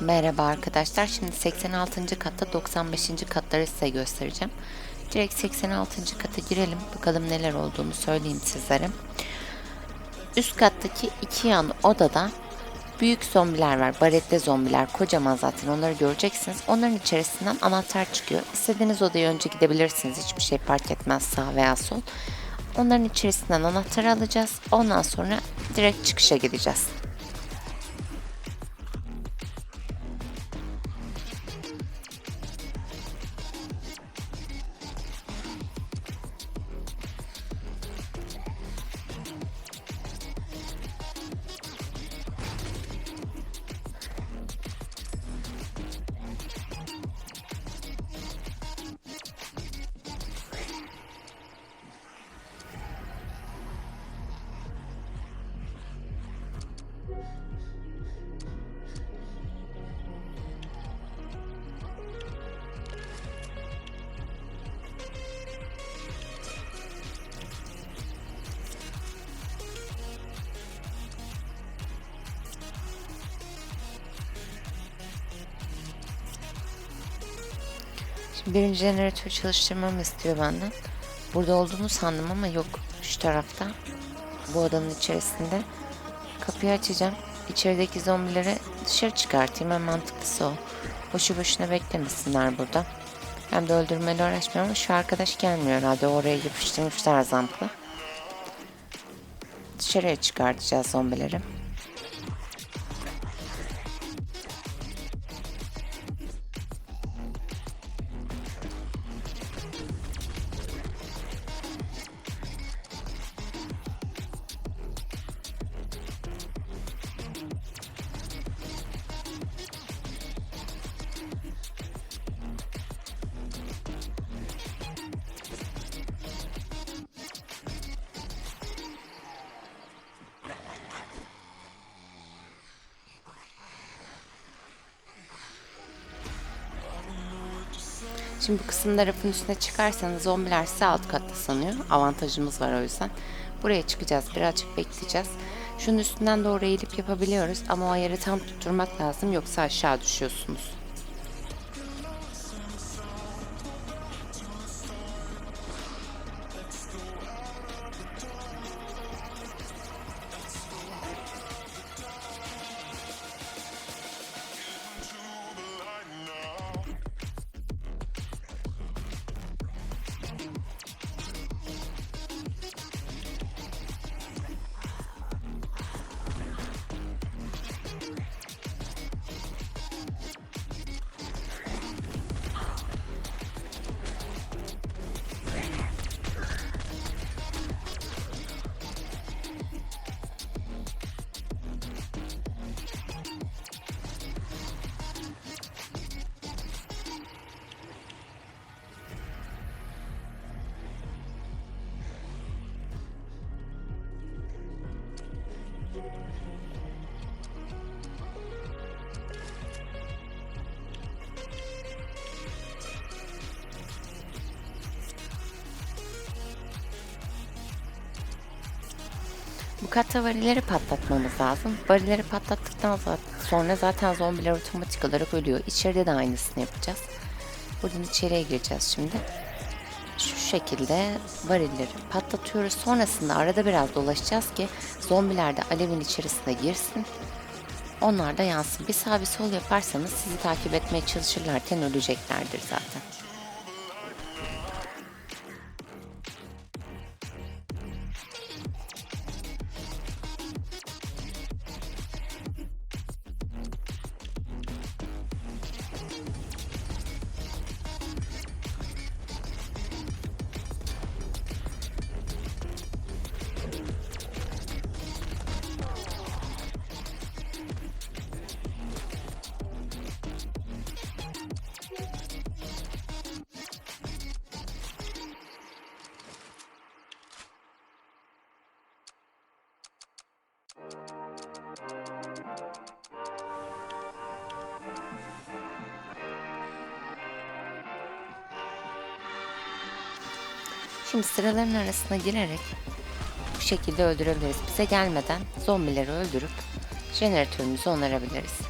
Merhaba arkadaşlar. Şimdi 86. katta 95. katları size göstereceğim. Direkt 86. kata girelim. Bakalım neler olduğunu söyleyeyim sizlere. Üst kattaki iki yan odada büyük zombiler var. Baretli zombiler. Kocaman zaten onları göreceksiniz. Onların içerisinden anahtar çıkıyor. İstediğiniz odaya önce gidebilirsiniz. Hiçbir şey fark etmez sağ veya sol. Onların içerisinden anahtarı alacağız. Ondan sonra direkt çıkışa gideceğiz. Şimdi birinci jeneratörü çalıştırmamı istiyor benden. Burada olduğunu sandım ama yok şu tarafta. Bu odanın içerisinde. Kapıyı açacağım. İçerideki zombileri dışarı çıkartayım. En mantıklısı o. Boşu boşuna beklemesinler burada. Hem de öldürmeyle uğraşmıyorum ama şu arkadaş gelmiyor herhalde. Oraya yapıştırmışlar zamplı. Dışarıya çıkartacağız zombileri. Şimdi bu kısımda rafın üstüne çıkarsanız zombiler size alt katta sanıyor. Avantajımız var o yüzden. Buraya çıkacağız. Birazcık bekleyeceğiz. Şunun üstünden doğru eğilip yapabiliyoruz ama o ayarı tam tutturmak lazım yoksa aşağı düşüyorsunuz. Bu katta varileri patlatmamız lazım. Varileri patlattıktan sonra zaten zombiler otomatik olarak ölüyor. İçeride de aynısını yapacağız. Buradan içeriye gireceğiz şimdi. Şekilde varilleri patlatıyoruz. Sonrasında arada biraz dolaşacağız ki zombiler de alevin içerisine girsin. Onlar da yansın. Bir sağ bir sol yaparsanız sizi takip etmeye çalışırlarken öleceklerdir zaten. Şimdi sıraların arasına girerek bu şekilde öldürebiliriz. Bize gelmeden zombileri öldürüp jeneratörümüzü onarabiliriz.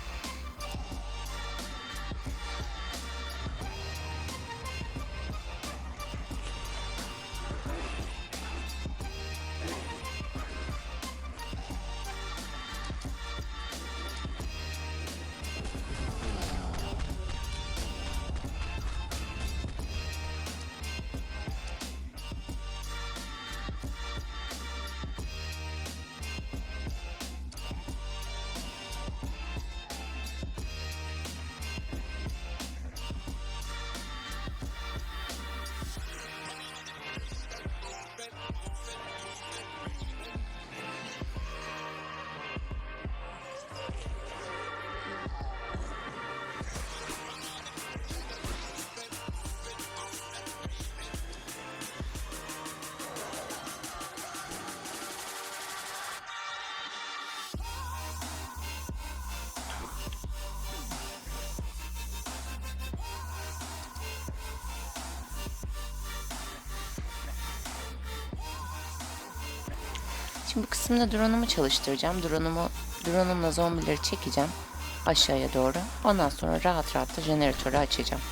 Şimdi bu kısımda drone'umu çalıştıracağım. Drone'umu, drone'umla zombileri çekeceğim aşağıya doğru. Ondan sonra rahat rahat da jeneratörü açacağım.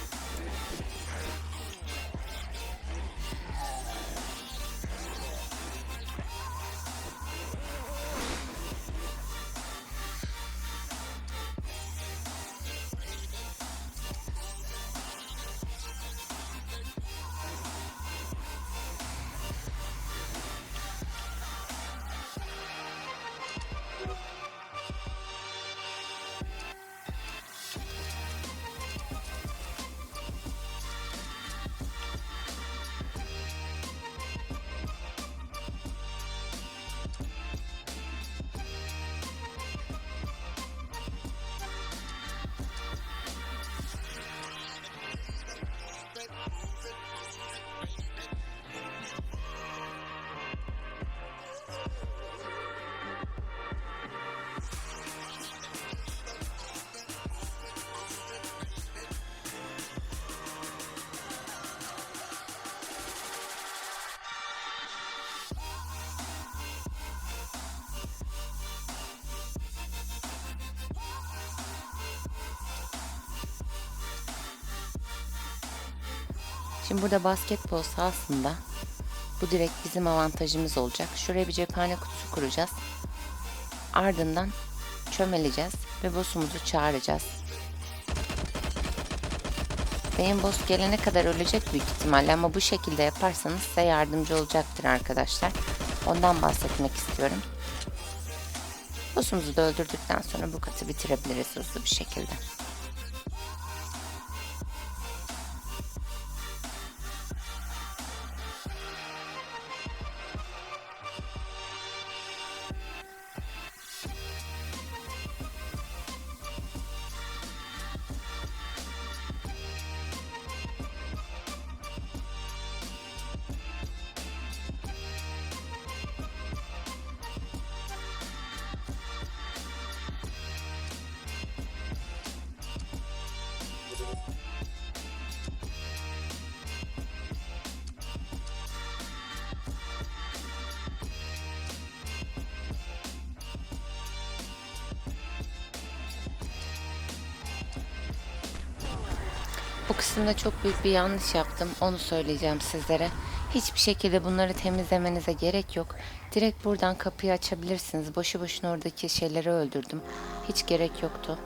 Şimdi burada basketbol sahasında bu direkt bizim avantajımız olacak. Şuraya bir cephane kutusu kuracağız. Ardından çömeleceğiz ve boss'umuzu çağıracağız. Benim boss gelene kadar ölecek büyük ihtimalle ama bu şekilde yaparsanız size yardımcı olacaktır arkadaşlar. Ondan bahsetmek istiyorum. Boss'umuzu da öldürdükten sonra bu katı bitirebiliriz hızlı bir şekilde. Bu kısımda çok büyük bir yanlış yaptım. Onu söyleyeceğim sizlere. Hiçbir şekilde bunları temizlemenize gerek yok. Direkt buradan kapıyı açabilirsiniz. Boşu boşuna oradaki şeyleri öldürdüm. Hiç gerek yoktu.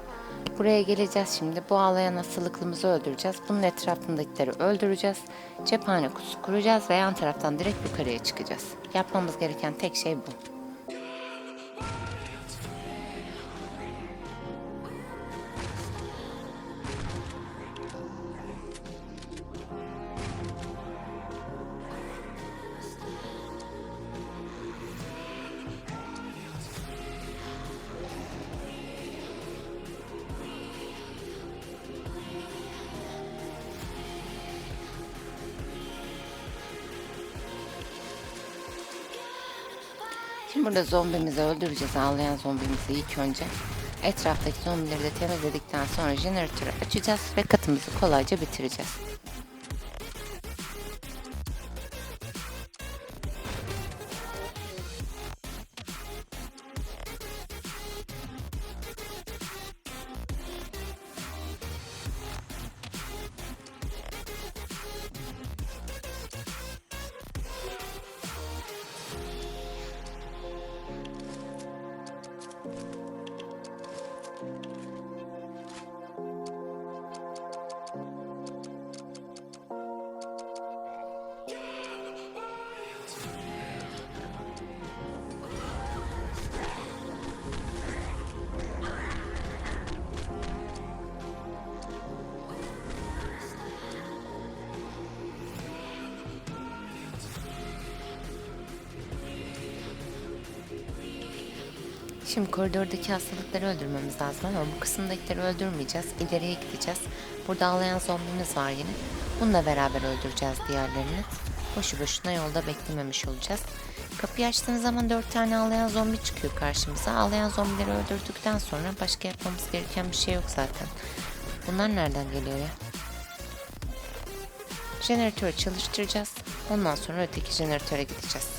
Buraya geleceğiz şimdi. Bu ağlayan hastalıklımızı öldüreceğiz. Bunun etrafındakileri öldüreceğiz. Cephane kutusu kuracağız ve yan taraftan direkt yukarıya çıkacağız. Yapmamız gereken tek şey bu. Şimdi burada zombimizi öldüreceğiz. Ağlayan zombimizi ilk önce. Etraftaki zombileri de temizledikten sonra jeneratörü açacağız ve katımızı kolayca bitireceğiz. Şimdi koridordaki hastalıkları öldürmemiz lazım ama bu kısımdakileri öldürmeyeceğiz. İleriye gideceğiz. Burada ağlayan zombimiz var yine. Bununla beraber öldüreceğiz diğerlerini. Boşu boşuna yolda beklememiş olacağız. Kapıyı açtığınız zaman dört tane ağlayan zombi çıkıyor karşımıza. Ağlayan zombileri öldürdükten sonra başka yapmamız gereken bir şey yok zaten. Bunlar nereden geliyor ya? Jeneratörü çalıştıracağız. Ondan sonra öteki jeneratöre gideceğiz.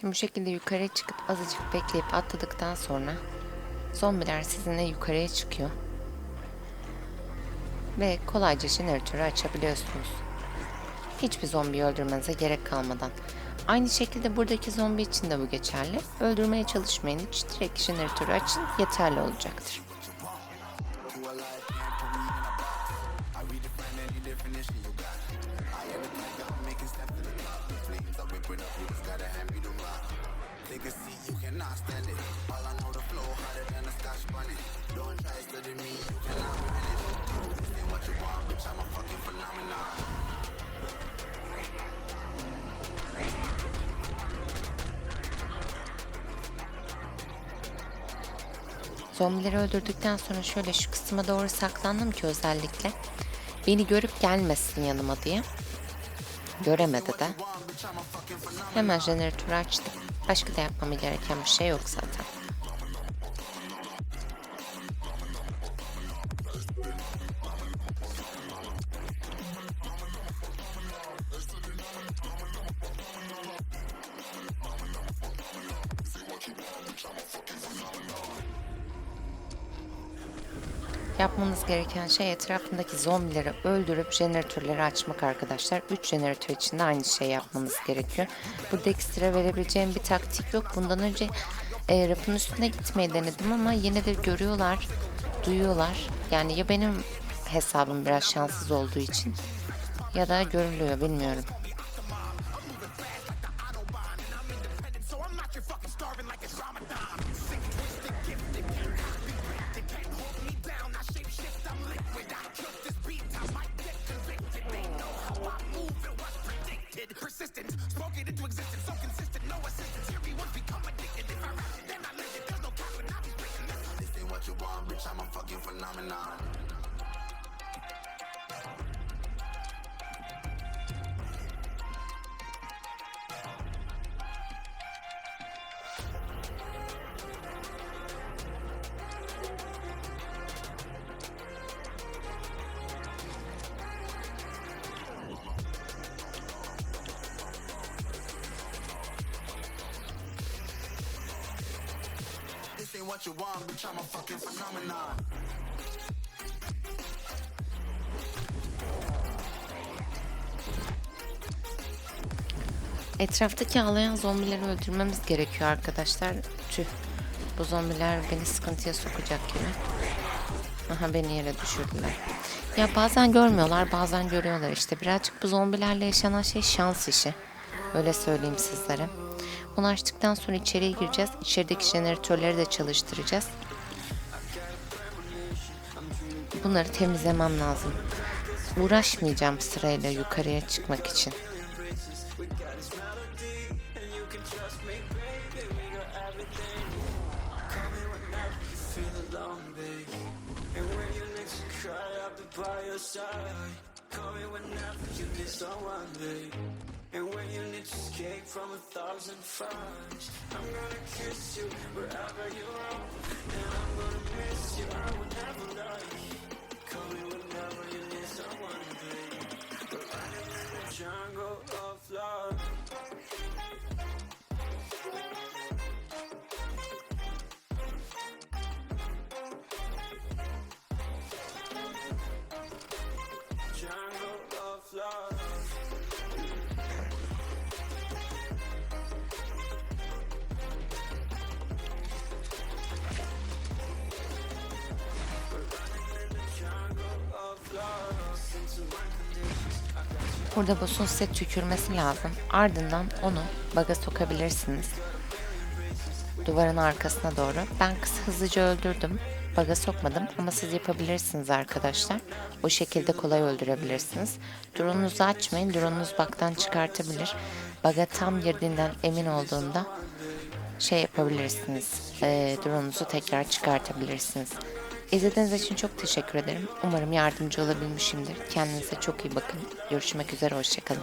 Şimdi bu şekilde yukarıya çıkıp azıcık bekleyip atladıktan sonra zombiler sizinle yukarıya çıkıyor. Ve kolayca jeneratörü açabiliyorsunuz. Hiçbir zombiyi öldürmenize gerek kalmadan. Aynı şekilde buradaki zombi için de bu geçerli. Öldürmeye çalışmayın hiç. Direkt jeneratörü açın yeterli olacaktır. Zombileri öldürdükten sonra şöyle şu kısma doğru saklandım ki özellikle. Beni görüp gelmesin yanıma diye. Göremedi de. Hemen jeneratörü açtım. Başka da yapmam gereken bir şey yok zaten. Yapmanız gereken şey etrafındaki zombileri öldürüp jeneratörleri açmak arkadaşlar. 3 jeneratör için de aynı şey yapmanız gerekiyor. Burada ekstra verebileceğim bir taktik yok. Bundan önce e, rafın üstüne gitmeyi denedim ama yine de görüyorlar, duyuyorlar. Yani ya benim hesabım biraz şanssız olduğu için ya da görülüyor bilmiyorum. This ain't what you want, bitch. I'm a fucking phenomenon. Etraftaki ağlayan zombileri öldürmemiz gerekiyor arkadaşlar. Tüh. Bu zombiler beni sıkıntıya sokacak gibi. Aha beni yere düşürdüler. Ya bazen görmüyorlar bazen görüyorlar işte. Birazcık bu zombilerle yaşanan şey şans işi. Öyle söyleyeyim sizlere. Onu açtıktan sonra içeriye gireceğiz. İçerideki jeneratörleri de çalıştıracağız. Bunları temizlemem lazım. Uğraşmayacağım sırayla yukarıya çıkmak için. By your side. Call me whenever you need someone, babe. And when you need to escape from a thousand fires, I'm gonna kiss you wherever you are. And I'm gonna miss you, I will never lie. Call me whenever you need someone, babe. We're running in the jungle of love. Burada boss'un size tükürmesi lazım. Ardından onu baga sokabilirsiniz. Duvarın arkasına doğru. Ben kızı hızlıca öldürdüm. Baga sokmadım ama siz yapabilirsiniz arkadaşlar. O şekilde kolay öldürebilirsiniz. Drone'unuzu açmayın. Drone'unuz baktan çıkartabilir. Baga tam girdiğinden emin olduğunda şey yapabilirsiniz. E, drone'unuzu tekrar çıkartabilirsiniz. İzlediğiniz için çok teşekkür ederim. Umarım yardımcı olabilmişimdir. Kendinize çok iyi bakın. Görüşmek üzere. Hoşçakalın.